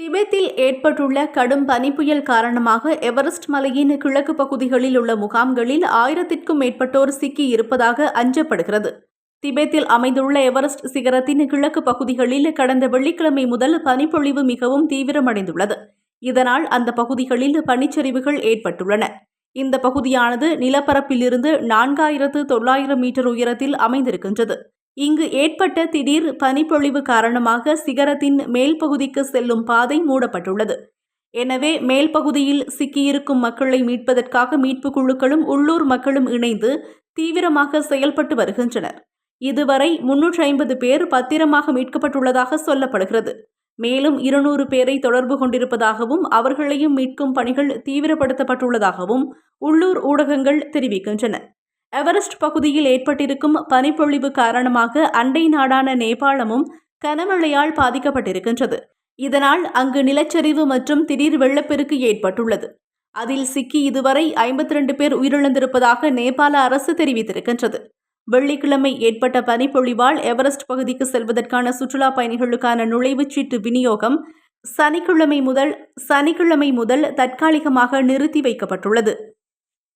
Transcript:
திபெத்தில் ஏற்பட்டுள்ள கடும் பனிப்புயல் காரணமாக எவரெஸ்ட் மலையின் கிழக்கு பகுதிகளில் உள்ள முகாம்களில் ஆயிரத்திற்கும் மேற்பட்டோர் சிக்கி இருப்பதாக அஞ்சப்படுகிறது. திபெத்தில் அமைந்துள்ள எவரெஸ்ட் சிகரத்தின் கிழக்கு பகுதிகளில் கடந்த வெள்ளிக்கிழமை முதல் பனிப்பொழிவு மிகவும் தீவிரமடைந்துள்ளது. இதனால் அந்த பகுதிகளில் பனிச்சரிவுகள் ஏற்பட்டுள்ளன. இந்த பகுதியானது நிலப்பரப்பிலிருந்து நான்காயிரத்து தொள்ளாயிரம் மீட்டர் உயரத்தில் அமைந்திருக்கின்றது. இங்கு ஏற்பட்ட திடீர் பனிப்பொழிவு காரணமாக சிகரத்தின் மேல் பகுதிக்கு செல்லும் பாதை மூடப்பட்டுள்ளது. எனவே மேல் பகுதியில் சிக்கியிருக்கும் மக்களை மீட்பதற்காக மீட்புக் குழுக்களும் உள்ளூர் மக்களும் இணைந்து தீவிரமாக செயல்பட்டு வருகின்றனர். இதுவரை முன்னூற்றி ஐம்பது பேர் பத்திரமாக மீட்கப்பட்டுள்ளதாக சொல்லப்படுகிறது. மேலும் இருநூறு பேரை தொடர்பு கொண்டிருப்பதாகவும் அவர்களையும் மீட்கும் பணிகள் தீவிரப்படுத்தப்பட்டுள்ளதாகவும் உள்ளூர் ஊடகங்கள் தெரிவிக்கின்றன. எவரெஸ்ட் பகுதியில் ஏற்பட்டிருக்கும் பனிப்பொழிவு காரணமாக அண்டை நாடான நேபாளமும் கனமழையால் பாதிக்கப்பட்டிருக்கின்றது. இதனால் அங்கு நிலச்சரிவு மற்றும் திடீர் வெள்ளப்பெருக்கு ஏற்பட்டுள்ளது. அதில் சிக்கி இதுவரை ஐம்பத்தி ரெண்டு பேர் உயிரிழந்திருப்பதாக நேபாள அரசு தெரிவித்திருக்கின்றது. வெள்ளிக்கிழமை ஏற்பட்ட பனிப்பொழிவால் எவரெஸ்ட் பகுதிக்கு செல்வதற்கான சுற்றுலா பயணிகளுக்கான நுழைவுச் சீட்டு விநியோகம் சனிக்கிழமை முதல் சனிக்கிழமை முதல் தற்காலிகமாக நிறுத்தி வைக்கப்பட்டுள்ளது.